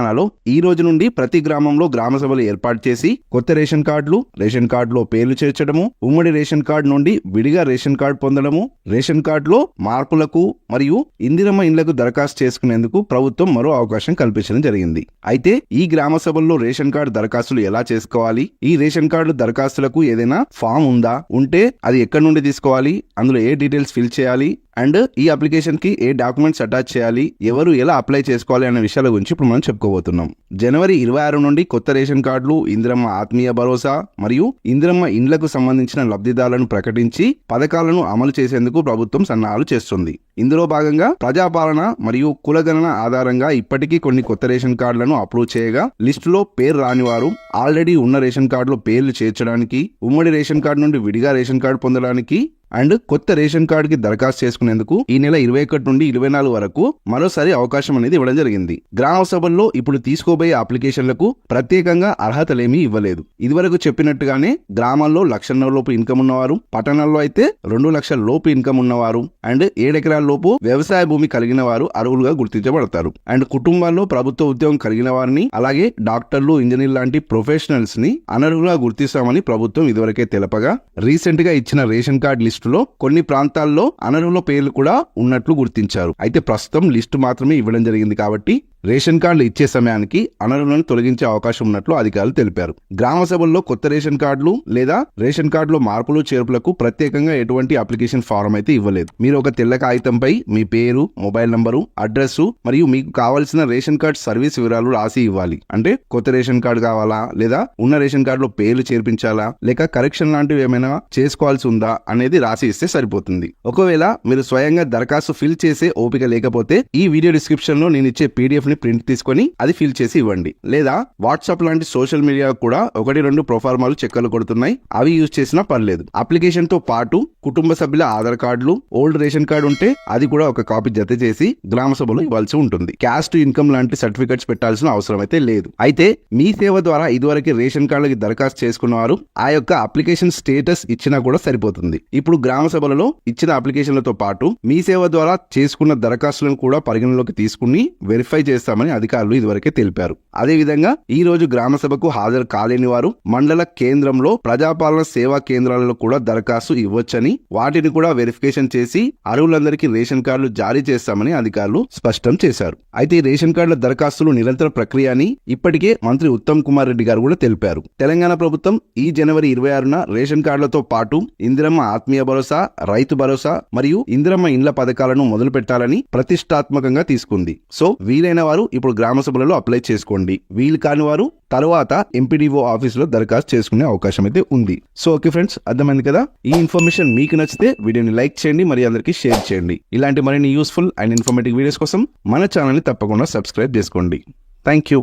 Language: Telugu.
తెలంగాణలో ఈ రోజు నుండి ప్రతి గ్రామంలో గ్రామ సభలు ఏర్పాటు చేసి కొత్త రేషన్ కార్డులు రేషన్ కార్డులో పేర్లు చేర్చడము ఉమ్మడి రేషన్ కార్డు నుండి విడిగా రేషన్ కార్డు పొందడము రేషన్ కార్డులో మార్పులకు మరియు ఇందిరమ్మ ఇండ్లకు దరఖాస్తు చేసుకునేందుకు ప్రభుత్వం మరో అవకాశం కల్పించడం జరిగింది. అయితే ఈ గ్రామ సభల్లో రేషన్ కార్డు దరఖాస్తులు ఎలా చేసుకోవాలి? ఈ రేషన్ కార్డు దరఖాస్తులకు ఏదైనా ఫామ్ ఉందా? ఉంటే అది ఎక్కడి నుండి తీసుకోవాలి? అందులో ఏ డీటెయిల్స్ ఫిల్ చేయాలి? అండ్ ఈ అప్లికేషన్కి ఏ డాక్యుమెంట్స్ అటాచ్ చేయాలి? ఎవరు ఎలా అప్లై చేసుకోవాలి? అనే విషయాల గురించి ఇప్పుడు మనం చెప్పుకోబోతున్నాం జనవరి ఇరవై ఆరు నుండి కొత్త రేషన్ కార్డులు ఇందిరమ్మ ఆత్మీయ భరోసా మరియు ఇందిరమ్మ ఇండ్లకు సంబంధించిన లబ్ధిదారులను ప్రకటించి పథకాలను అమలు చేసేందుకు ప్రభుత్వం సన్నాహాలు చేస్తుంది. ఇందులో భాగంగా ప్రజాపాలన మరియు కులగణన ఆధారంగా ఇప్పటికీ కొన్ని కొత్త రేషన్ కార్డులను అప్రూవ్ చేయగా లిస్టులో పేరు రాని వారు ఆల్రెడీ ఉన్న రేషన్ కార్డులో పేర్లు చేర్చడానికి ఉమ్మడి రేషన్ కార్డు నుండి విడిగా రేషన్ కార్డు పొందడానికి అండ్ కొత్త రేషన్ కార్డుకి దరఖాస్తు చేసుకునేందుకు ఈ నెల ఇరవై ఒకటి నుండి ఇరవై నాలుగు వరకు మరోసారి అవకాశం అనేది ఇవ్వడం జరిగింది. గ్రామ సభల్లో ఇప్పుడు తీసుకోబోయే అప్లికేషన్లకు ప్రత్యేకంగా అర్హతలేమీ ఇవ్వలేదు. ఇదివరకు చెప్పినట్టుగానే గ్రామాల్లో లక్షన్నర లోపు ఇన్కమ్ ఉన్నవారు పట్టణాల్లో అయితే రెండు లక్షల లోపు ఇన్కమ్ ఉన్నవారు అండ్ ఏడెకరాల లోపు వ్యవసాయ భూమి కలిగిన వారు అర్హులుగా గుర్తించబడతారు. అండ్ కుటుంబాల్లో ప్రభుత్వ ఉద్యోగం కలిగిన వారిని అలాగే డాక్టర్లు ఇంజనీర్ లాంటి ప్రొఫెషనల్స్ని అనర్హులుగా గుర్తిస్తామని ప్రభుత్వం ఇదివరకే తెలపగా రీసెంట్గా ఇచ్చిన రేషన్ కార్డు లిస్ట్ లిస్టులో కొన్ని ప్రాంతాల్లో అనర్హుల పేర్లు కూడా ఉన్నట్లు గుర్తించారు. అయితే ప్రస్తుతం లిస్టు మాత్రమే ఇవ్వడం జరిగింది కాబట్టి రేషన్ కార్డులు ఇచ్చే సమయానికి అనర్హులను తొలగించే అవకాశం ఉన్నట్లు అధికారులు తెలిపారు. గ్రామ సభల్లో కొత్త రేషన్ కార్డులు లేదా రేషన్ కార్డులో మార్పులు చేర్పులకు ప్రత్యేకంగా ఎటువంటి అప్లికేషన్ ఫారం అయితే ఇవ్వలేదు. మీరు ఒక తెల్ల కాగితంపై మీ పేరు మొబైల్ నంబరు అడ్రస్ మరియు మీకు కావాల్సిన రేషన్ కార్డ్ సర్వీస్ వివరాలు రాసి ఇవ్వాలి. అంటే కొత్త రేషన్ కార్డు కావాలా లేదా ఉన్న రేషన్ కార్డులో పేర్లు చేర్పించాలా లేక కరెక్షన్ లాంటివి ఏమైనా చేసుకోవాల్సి ఉందా అనేది రాసి ఇస్తే సరిపోతుంది. ఒకవేళ మీరు స్వయంగా దరఖాస్తు ఫిల్ చేసే ఓపిక లేకపోతే ఈ వీడియో డిస్క్రిప్షన్లో నేను ఇచ్చే పీడిఎఫ్ ని ప్రింట్ తీసుకొని అది ఫిల్ చేసి ఇవ్వండి. లేదా వాట్సాప్ లాంటి సోషల్ మీడియా కూడా ఒకటి రెండు ప్రొఫార్మాలు చెక్కలు కొడుతున్నాయి. అవి యూజ్ చేసినా పర్లేదు. అప్లికేషన్తో పాటు కుటుంబ సభ్యుల ఆధార్ కార్డులు ఓల్డ్ రేషన్ కార్డు ఉంటే అది కూడా ఒక కాపీ జత చేసి గ్రామ సభలో ఇవ్వాల్సి ఉంటుంది. క్యాస్ట్ ఇన్కమ్ లాంటి సర్టిఫికెట్స్ పెట్టాల్సిన అవసరం అయితే లేదు. అయితే మీ సేవ ద్వారా ఇదివరకు రేషన్ కార్డులకి దరఖాస్తు చేసుకున్న వారు ఆ యొక్క అప్లికేషన్ స్టేటస్ ఇచ్చినా కూడా సరిపోతుంది. ఇప్పుడు గ్రామ సభలలో ఇచ్చిన అప్లికేషన్లతో పాటు మీ సేవ ద్వారా చేసుకున్న దరఖాస్తులను కూడా పరిగణలోకి తీసుకుని వెరిఫై చేస్తామని అధికారులు ఇదివరకే తెలిపారు. అదేవిధంగా ఈ రోజు గ్రామ సభకు హాజరు కాలేని వారు మండల కేంద్రంలో ప్రజాపాలన సేవా కేంద్రాలలో కూడా దరఖాస్తు ఇవ్వొచ్చని వాటిని కూడా వెరిఫికేషన్ చేసి అర్హులందరికీ రేషన్ కార్డులు జారీ చేస్తామని అధికారులు స్పష్టం చేశారు. అయితే రేషన్ కార్డుల దరఖాస్తులు నిరంతర ప్రక్రియ అని ఇప్పటికే మంత్రి ఉత్తమ్ కుమార్ రెడ్డి గారు కూడా తెలిపారు. తెలంగాణ ప్రభుత్వం ఈ జనవరి ఇరవై ఆరున రేషన్ కార్డులతో పాటు ఇందిరమ్మ ఆత్మీయ భరోసా రైతు భరోసా మరియు ఇందిరమ్మ ఇండ్ల పథకాలను మొదలు పెట్టాలని ప్రతిష్టాత్మకంగా తీసుకుంది. సో వీలైన వారు ఇప్పుడు గ్రామ సభలలో అప్లై చేసుకోండి. వీలు కాని వారు తర్వాత ఎంపీడీఓ ఆఫీసులో దరఖాస్తు చేసుకునే అవకాశం అయితే ఉంది. సో ఓకే ఫ్రెండ్స్ అర్థమైంది కదా? ఈ ఇన్ఫర్మేషన్ మీకు నచ్చితే వీడియోని లైక్ చేయండి మరి అందరికీ షేర్ చేయండి. ఇలాంటి మరిన్ని యూస్ఫుల్ అండ్ ఇన్ఫర్మేటివ్ వీడియోస్ కోసం మన ఛానల్ని తప్పకుండా సబ్స్క్రైబ్ చేసుకోండి. Thank you